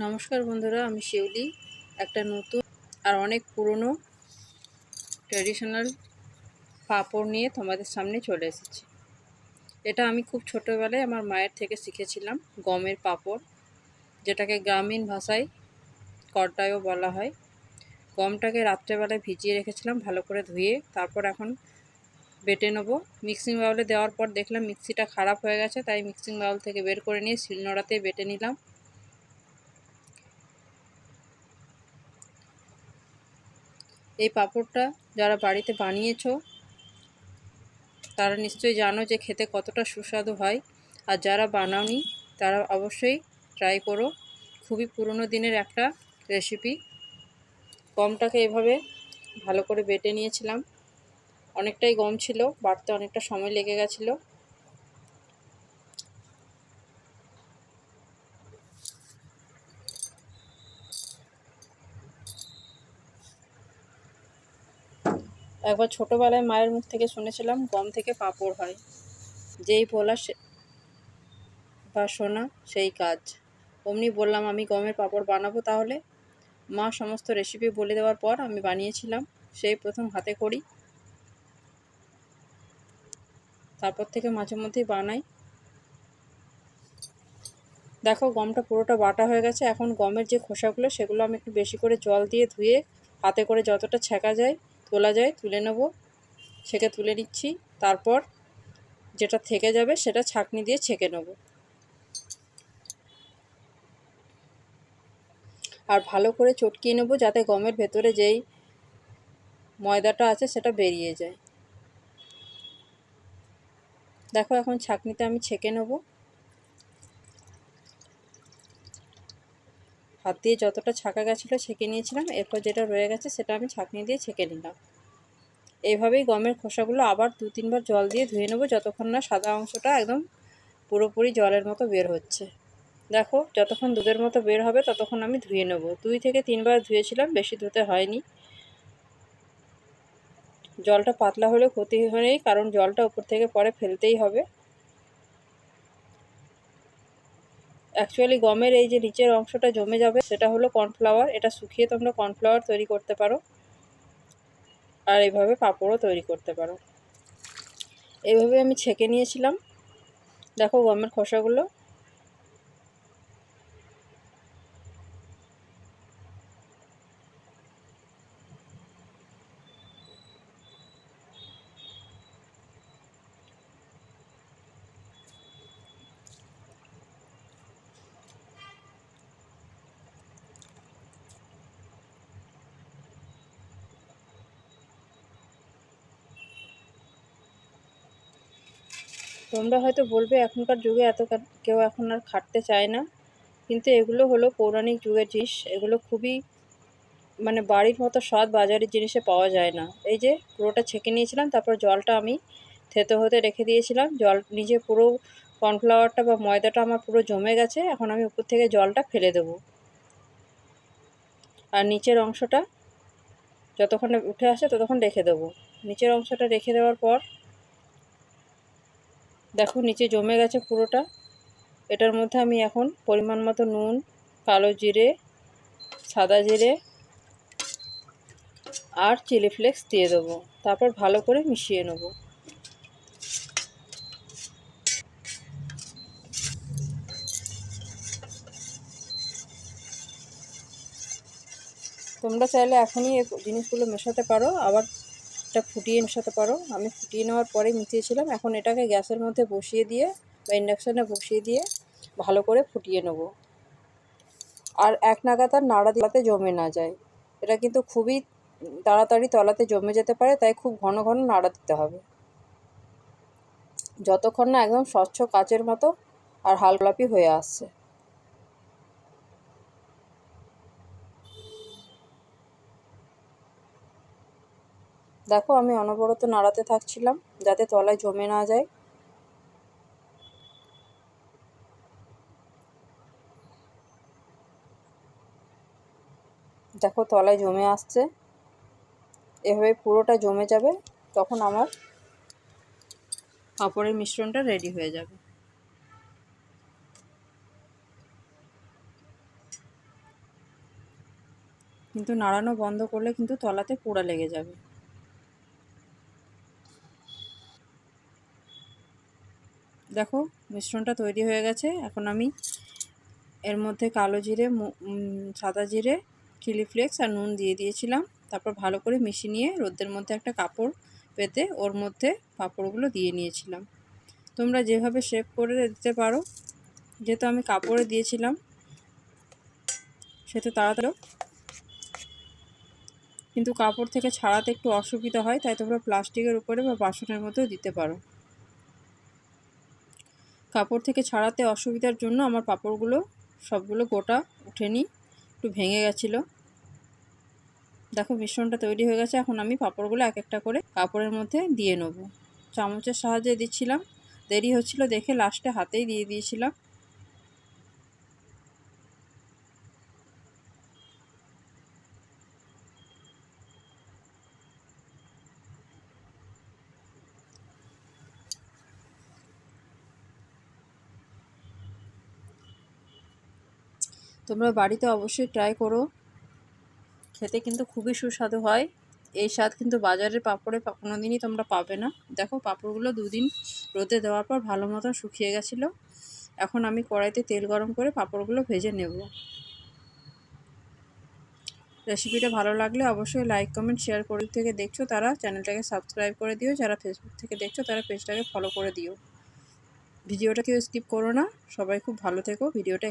নমস্কার বন্ধুরা, আমি শিউলি, একটা নতুন আর অনেক পুরনো ট্র্যাডিশনাল পাঁপড় নিয়ে তোমাদের সামনে চলে এসেছি। এটা আমি খুব ছোটোবেলায় আমার মায়ের থেকে শিখেছিলাম, গমের পাঁপড়, যেটাকে গ্রামীণ ভাষায় কর্তায়ও বলা হয়। গমটাকে রাত্রেবেলায় ভিজিয়ে রেখেছিলাম, ভালো করে ধুয়ে, তারপর এখন বেটে নেব। মিক্সিং বাউলে দেওয়ার পর দেখলাম মিক্সিটা খারাপ হয়ে গেছে, তাই মিক্সিং বাউল থেকে বের করে নিয়ে শিলনোড়াতে বেটে নিলাম। এই পাঁপড়টা যারা বাড়িতে বানিয়েছো, তারা নিশ্চয়ই জানো যে খেতে কতটা সুস্বাদু হয়। আর যারা বানাওনি, তারা অবশ্যই ট্রাই করো। খুবই পুরনো দিনের একটা রেসিপি গমটাকে এভাবে ভালো করে বেটে নিয়েছিলাম। অনেকটাই গম ছিল বাটতে অনেকটা সময় লেগে গেছিল। একবার ছোটোবেলায় মায়ের মুখ থেকে শুনেছিলাম, গম থেকে পাঁপড় হয়। যেই বলা সে বা শোনা সেই কাজ। অমনি বললাম, আমি গমের পাঁপড় বানাবো তাহলে? মা সমস্ত রেসিপি বলে দেওয়ার পর আমি বানিয়েছিলাম, সেই প্রথম হাতে করি। তারপর থেকে মাঝে মধ্যেই বানাই। দেখো, গমটা পুরোটা বাটা হয়ে গেছে। এখন গমের যে খোসাগুলো, সেগুলো আমি একটু বেশি করে জল দিয়ে ধুয়ে হাতে করে যতটা ছেঁকা যায় তোলা যায়, তুলে নেব। ছেঁকে তুলে নিচ্ছি। তারপর যেটা থেকে যাবে সেটা ছাঁকনি দিয়ে ছেঁকে নেব। আর ভালো করে চটকিয়ে নেব যাতে গমের ভেতরে যেই ময়দাটা আছে সেটা বেরিয়ে যায়। দেখো এখন ছাঁকনিতে আমি ছেঁকে নেব। হাত দিয়ে যতটা ছাঁকা গেছিল ছেঁকে নিয়েছিলাম। এরপর যেটা রয়ে গেছে সেটা আমি ছাঁকনি দিয়ে ছেঁকে নিলাম। এইভাবেই গমের খোসাগুলো আবার দু তিনবার জল দিয়ে ধুয়ে নেব যতক্ষণ না সাদা অংশটা একদম পুরোপুরি জলের মতো বের হচ্ছে। দেখো, যতক্ষণ দুধের মতো বের হবে ততক্ষণ আমি ধুয়ে নেব। দুই থেকে তিনবার ধুয়েছিলাম, বেশি ধুতে হয়নি। জলটা পাতলা হলে ক্ষতি হয়নি, কারণ জলটা উপর থেকে পরে ফেলতেই হবে। অ্যাকচুয়ালি গমের এই যে নিচের অংশটা জমে যাবে, সেটা হলো কর্নফ্লাওয়ার এটা শুকিয়ে তোমরা কর্নফ্লাওয়ার তৈরি করতে পারো। আর এইভাবে পাঁপড়ও তৈরি করতে পারো। এইভাবে আমি ছেঁকে নিয়েছিলাম। দেখো গমের খোসাগুলো। তোমরা হয়তো বলবে, এখনকার যুগে এত কেউ এখন আর খাটতে চায় না। কিন্তু এগুলো হলো পৌরাণিক যুগের জিনিস, এগুলো খুবই মানে বাড়ির মতো স্বাদ বাজারের জিনিসে পাওয়া যায় না। এই যে পুরোটা ছেঁকে নিয়েছিলাম, তারপর জলটা আমি থেতো হতে রেখে দিয়েছিলাম। জল নিজে পুরো কর্নফ্লাওয়ারটা বা ময়দাটা আমার পুরো জমে গেছে, এখন আমি উপর থেকে জলটা ফেলে দেব। আর নিচের অংশটা যতক্ষণ উঠে আসে ততক্ষণ রেখে দেবো। নিচের অংশটা রেখে দেওয়ার পর দেখো, নিচে জমে গেছে পুরোটা। এটার মধ্যে আমি এখন পরিমাণ মতো নুন, কালো জিরে, সাদা জিরে আর চিলি ফ্লেক্স দিয়ে দেবো। তারপর ভালো করে মিশিয়ে নেব। তোমরা চাইলে এখনই জিনিসগুলো মেশাতে পারো। আবার এটা ফুটিয়ে মেশাতে পারো। আমি ফুটিয়ে নেওয়ার পরে মিশিয়েছিলাম। এখন এটাকে গ্যাসের মধ্যে বসিয়ে দিয়ে বা ইন্ডাকশানে বসিয়ে দিয়ে ভালো করে ফুটিয়ে নেব। আর এক নাগাতার নাড়া দিলাতে জমে না যায়। এটা কিন্তু খুবই তাড়াতাড়ি তলাতে জমে যেতে পারে, তাই খুব ঘন ঘন নাড়া দিতে হবে। যতক্ষণ না একদম স্বচ্ছ কাচের মতো আর হালকাপি হয়ে আসছে। দেখো, আমি অনবরত নাড়াতে থাকছিলাম যাতে তলায় জমে না যায়। দেখো, তলায় জমে আসছে। এভাবে পুরোটা জমে যাবে, তখন আমার পাঁপড়ের মিশ্রণটা রেডি হয়ে যাবে। কিন্তু নাড়ানো বন্ধ করলে কিন্তু তলাতে পোড়া লেগে যাবে। দেখো, মিশ্রণটা তৈরি হয়ে গেছে। এখন আমি এর মধ্যে কালো জিরে সাদা জিরে চিলি ফ্লেক্স আর নুন দিয়ে দিয়েছিলাম। তারপর ভালো করে মিশিয়ে নিয়ে রোদ্রের মধ্যে একটা কাপড় পেতে ওর মধ্যে পাঁপড়গুলো দিয়ে নিয়েছিলাম। তোমরা যেভাবে শেপ করে দিতে পারো, যেহেতু আমি কাপড়ে দিয়েছিলাম সেটা তাড়াতাড়ি কিন্তু কাপড় থেকে ছাড়াতে একটু অসুবিধা হয়, তাই তোমরা প্লাস্টিকের উপরে বা বাসনের মধ্যেও দিতে পারো। কাপড় থেকে ছাড়াতে অসুবিধার জন্য আমার পাপড়গুলো সবগুলো গোটা উঠেনি একটু ভেঙে গেছিল। দেখো মিশ্রণটা তৈরি হয়ে গেছে, এখন আমি পাপড়গুলো এক একটা করে কাপড়ের মধ্যে দিয়ে নেব। চামচের সাহায্যে দিচ্ছিলাম, দেরি হচ্ছিল দেখে লাস্টে হাতেই দিয়ে দিয়েছিলাম। তোমরা বাড়িতে অবশ্যই ট্রাই করো। খেতে কিন্তু খুবই সুস্বাদু হয়। এই স্বাদ কিন্তু বাজারের পাঁপড়ে কোনো দিনই তোমরা পাবে না। দেখো, পাঁপড়গুলো দুদিন রোদে দেওয়ার পর ভালো মতন শুকিয়ে গেছিল। এখন আমি কড়াইতে তেল গরম করে পাঁপড়গুলো ভেজে নেব। রেসিপিটা ভালো লাগলে অবশ্যই লাইক কমেন্ট শেয়ার করে থেকে দেখছ তারা। চ্যানেলটাকে সাবস্ক্রাইব করে দিও। যারা ফেসবুক থেকে দেখছ তারা পেজটাকে ফলো করে দিও। ভিডিওটা কেউ স্কিপ করো না। সবাই খুব ভালো থেকো। ভিডিওটা